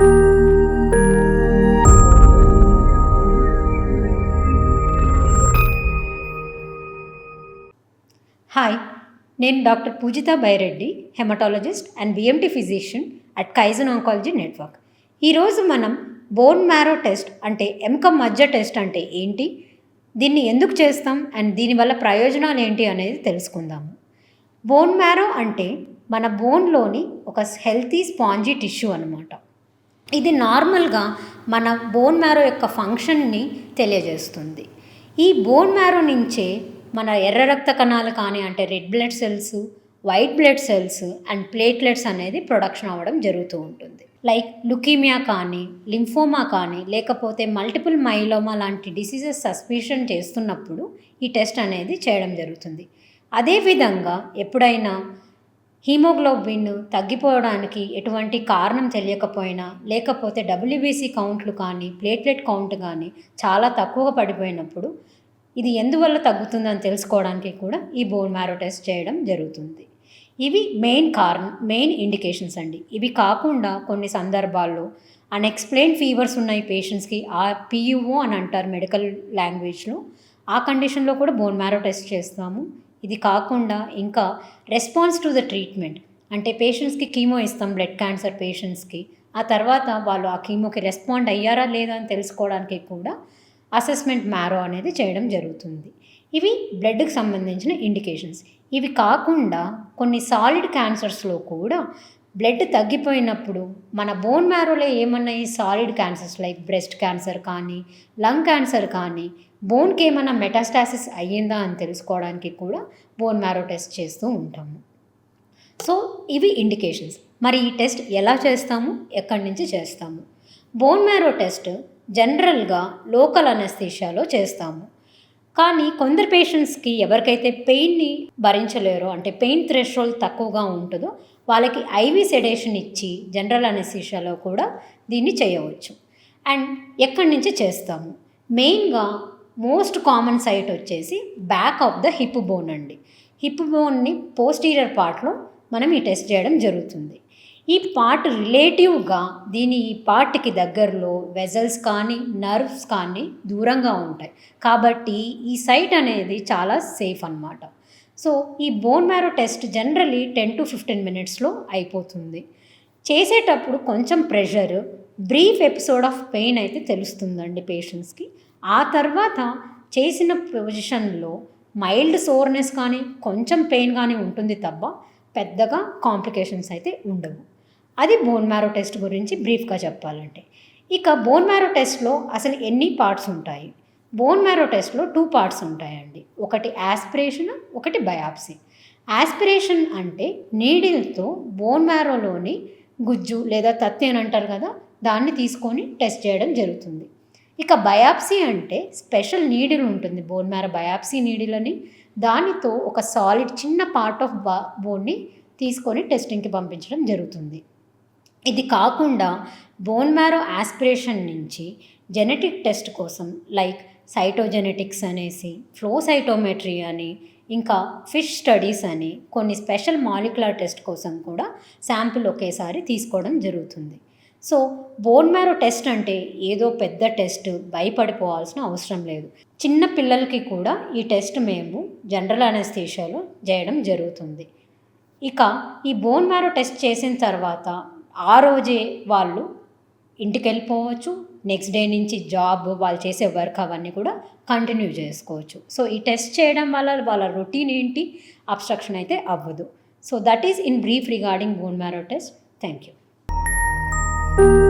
Hi నేను doctor Poojitha Byreddy haematologist and BMT physician at Kaizen oncology network ఈరోజు మనం bone marrow test అంటే ఎముక మధ్య టెస్ట్ అంటే ఏంటి దీన్ని ఎందుకు చేస్తాం అండ్ దీనివల్ల ప్రయోజనాలు ఏంటి అనేది తెలుసుకుందాము. బోన్ మ్యారో అంటే మన బోన్లోని ఒక హెల్తీ స్పాంజీ టిష్యూ అనమాట ఇది నార్మల్గా మన బోన్ మ్యారో యొక్క ఫంక్షన్ని తెలియజేస్తుంది. ఈ బోన్ మ్యారో నుంచే మన ఎర్ర రక్త కణాలు కానీ అంటే red blood cells white blood cells and platelets అనేది ప్రొడక్షన్ అవ్వడం జరుగుతూ ఉంటుంది. లైక్ లుకీమియా కానీ లింఫోమా కానీ లేకపోతే మల్టిపుల్ మైలోమా లాంటి డిసీజెస్ సస్పిషన్ చేస్తున్నప్పుడు ఈ టెస్ట్ అనేది చేయడం జరుగుతుంది. అదేవిధంగా ఎప్పుడైనా హీమోగ్లోబిన్ తగ్గిపోవడానికి ఎటువంటి కారణం తెలియకపోయినా లేకపోతే డబ్ల్యూబీసీ కౌంట్లు కానీ ప్లేట్లెట్ కౌంట్ కానీ చాలా తక్కువగా పడిపోయినప్పుడు ఇది ఎందువల్ల తగ్గుతుందని తెలుసుకోవడానికి కూడా ఈ బోన్ మ్యారో టెస్ట్ చేయడం జరుగుతుంది. ఇవి మెయిన్ కారణం మెయిన్ ఇండికేషన్స్ అండి. ఇవి కాకుండా కొన్ని సందర్భాల్లో అన్ఎక్స్ప్లెయిన్ ఫీవర్స్ ఉన్నాయి పేషెంట్స్కి ఆ పియుఓ అని అంటారు మెడికల్ లాంగ్వేజ్లో. ఆ కండిషన్లో కూడా బోన్ మ్యారో టెస్ట్ చేస్తాము. ఇది కాకుండా ఇంకా రెస్పాన్స్ టు ద ట్రీట్మెంట్. అంటే పేషెంట్స్కి కీమో ఇస్తాం బ్లడ్ క్యాన్సర్ పేషెంట్స్కి. ఆ తర్వాత వాళ్ళు ఆ కీమోకి రెస్పాండ్ అయ్యారా లేదా అని తెలుసుకోవడానికి కూడా అసెస్మెంట్ మ్యారో అనేది చేయడం జరుగుతుంది. ఇవి బ్లడ్కి సంబంధించిన ఇండికేషన్స్. ఇవి కాకుండా కొన్ని సాలిడ్ క్యాన్సర్స్లో కూడా బ్లడ్ తగ్గిపోయినప్పుడు మన బోన్ మ్యారోలో ఏమన్నా ఈ solid cancers like breast cancer కానీ లంగ్ క్యాన్సర్ కానీ బోన్కి ఏమైనా మెటాస్టాసిస్ అయ్యిందా అని తెలుసుకోవడానికి కూడా బోన్ మ్యారో టెస్ట్ చేస్తూ ఉంటాము. సో ఇవి ఇండికేషన్స్ మరి ఈ టెస్ట్ ఎలా చేస్తాము? ఎక్కడి నుంచి చేస్తాము? బోన్ మ్యారో టెస్ట్ జనరల్గా లోకల్ అనస్థీషియాలో చేస్తాము. కానీ కొందరు పేషెంట్స్కి ఎవరికైతే పెయిన్ని భరించలేరో అంటే పెయిన్ థ్రెషోల్డ్ తక్కువగా ఉంటుందో వాళ్ళకి ఐవీ సెడేషన్ ఇచ్చి జనరల్ అనస్థీషియాలో కూడా దీన్ని చేయవచ్చు. అండ్ ఎక్కడి నుంచి చేస్తాము? మెయిన్గా మోస్ట్ కామన్ సైట్ వచ్చేసి back of the hip bone అండి. హిప్ బోన్ని పోస్టీరియర్ పార్ట్లో మనం ఈ టెస్ట్ చేయడం జరుగుతుంది. ఈ పార్ట్ రిలేటివ్గా దీని ఈ పార్ట్కి దగ్గరలో వెజల్స్ కానీ నర్వ్స్ కానీ దూరంగా ఉంటాయి. కాబట్టి ఈ సైట్ అనేది చాలా సేఫ్ అన్నమాట. సో ఈ bone marrow test generally ten to fifteen మినిట్స్లో అయిపోతుంది. చేసేటప్పుడు కొంచెం pressure brief episode of pain అయితే తెలుస్తుందండి పేషెంట్స్కి. ఆ తర్వాత చేసిన పొజిషన్లో మైల్డ్ సోర్నెస్ కానీ కొంచెం పెయిన్ కానీ ఉంటుంది తప్ప పెద్దగా కాంప్లికేషన్స్ అయితే ఉండవు. అది బోన్ మ్యారో టెస్ట్ గురించి బ్రీఫ్గా చెప్పాలంటే. ఇక బోన్ మ్యారో టెస్ట్లో అసలు ఎన్ని పార్ట్స్ ఉంటాయి? బోన్ మ్యారో టెస్ట్లో టూ పార్ట్స్ ఉంటాయండి. ఒకటి యాస్పిరేషన్ ఒకటి బయాప్సీ యాస్పిరేషన్ అంటే నీడిల్తో బోన్ మ్యారోలోని గుజ్జు లేదా తత్తి అని అంటారు కదా దాన్ని తీసుకొని టెస్ట్ చేయడం జరుగుతుంది. ఇక బయాప్సీ అంటే స్పెషల్ నీడిల్ ఉంటుంది బోన్ మ్యారో బయాప్సీ నీడిల్ అని దానితో ఒక సాలిడ్ చిన్న పార్ట్ ఆఫ్ బా బోన్ని తీసుకొని టెస్టింగ్కి పంపించడం జరుగుతుంది. ఇది కాకుండా బోన్ మ్యారో ఆస్పిరేషన్ నుంచి జెనెటిక్ టెస్ట్ కోసం లైక్ సైటోజెనెటిక్స్ అనేసి ఫ్లో సైటోమెట్రీ అని ఇంకా ఫిష్ స్టడీస్ అని కొన్ని స్పెషల్ మాలిక్యులర్ టెస్ట్ కోసం కూడా శాంపిల్ ఒకేసారి తీసుకోవడం జరుగుతుంది. సో బోన్ మ్యారో టెస్ట్ అంటే ఏదో పెద్ద టెస్ట్ భయపడిపోవాల్సిన అవసరం లేదు. చిన్న పిల్లలకి కూడా ఈ టెస్ట్ మేము జనరల్ అనస్థీషియాలో చేయడం జరుగుతుంది. ఇక ఈ బోన్ మ్యారో టెస్ట్ చేసిన తర్వాత ఆ రోజే వాళ్ళు ఇంటికి వెళ్ళిపోవచ్చు నెక్స్ట్ డే నుంచి జాబ్ వాళ్ళు చేసే వర్క్ అవన్నీ కూడా కంటిన్యూ చేసుకోవచ్చు. సో ఈ టెస్ట్ చేయడం వల్ల వాళ్ళ రొటీన్ ఏంటి? అబ్స్ట్రక్షన్ అయితే అవ్వదు. So that is in brief regarding bone marrow test thank you thank you